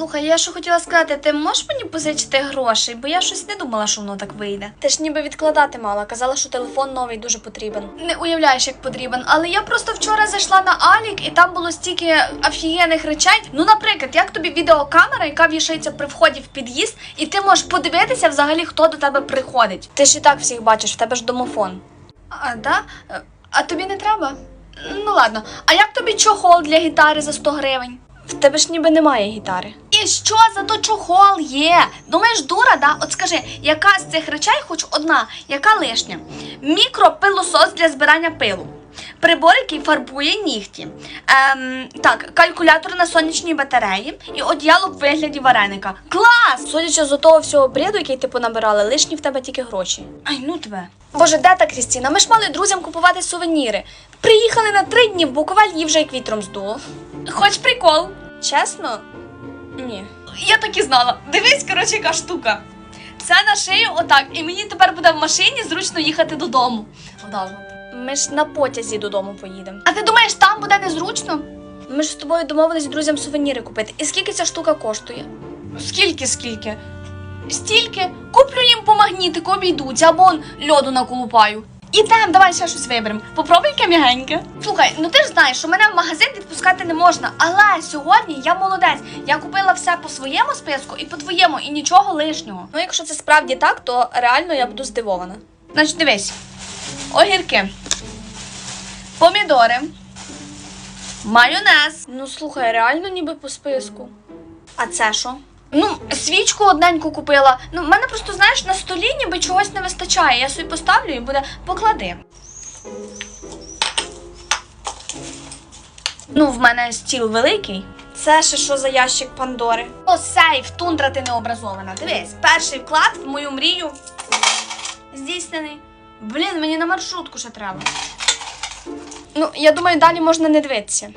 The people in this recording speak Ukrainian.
Слухай, я що хотіла сказати, ти можеш мені позичити грошей, бо я щось не думала, що воно так вийде. Ти ж ніби відкладати мала, казала, що телефон новий дуже потрібен. Не уявляєш, як потрібен, але я просто вчора зайшла на Алік, і там було стільки офігенних речей. Ну, наприклад, як тобі відеокамера, яка вішається при вході в під'їзд, і ти можеш подивитися взагалі, хто до тебе приходить. Ти ж і так всіх бачиш, в тебе ж домофон. А, да? А тобі не треба? Ну ладно, а як тобі чохол для гітари за 100 гривень? В тебе ж ніби немає гітари. І що зато чохол є? Думаєш, дура, да? От скажи, яка з цих речей, хоч одна, яка лишня? Мікропилосос для збирання пилу. Прибор, який фарбує нігті. Ем, так, калькулятор на сонячній батареї і одіяло в вигляді вареника. Клас! Судячи з того всього бреду, який ти понабирала, лишні в тебе тільки гроші. Ай, ну тебе. Боже, де та Крістіна? Ми ж мали друзям купувати сувеніри. Приїхали на три дні в Буковель її вже як вітром здуло. Хоч прикол. Чесно? Ні. Я так і знала. Дивись, коротше, яка штука. Це на шию отак, і мені тепер буде в машині зручно їхати додому. Отак. Ми ж на потязі додому поїдемо. А ти думаєш, там буде незручно? Ми ж з тобою домовились друзям сувеніри купити. І скільки ця штука коштує? Скільки, скільки? Стільки. Куплю їм по магнітику, обійдуться, або он льоду наколупаю. Ідем, давай ще щось виберемо. Попробуй яке. Слухай, ну ти ж знаєш, що мене в магазин відпускати не можна. Але сьогодні я молодець. Я купила все по своєму списку і по твоєму, і нічого лишнього. Ну, якщо це справді так, то реально я буду здивована. Значить, дивись: огірки, помідори, майонез. Ну слухай, реально ніби по списку. А це що? Ну, свічку одненьку купила. Ну, в мене просто, знаєш, на столі ніби чогось не вистачає. Я собі поставлю і буде поклади. Ну, в мене стіл великий. Це ще що за ящик Пандори? О, сейф, тундра ти необразована. Дивись, перший вклад в мою мрію здійснений. Блін, мені на маршрутку ще треба. Ну, я думаю, далі можна не дивитися.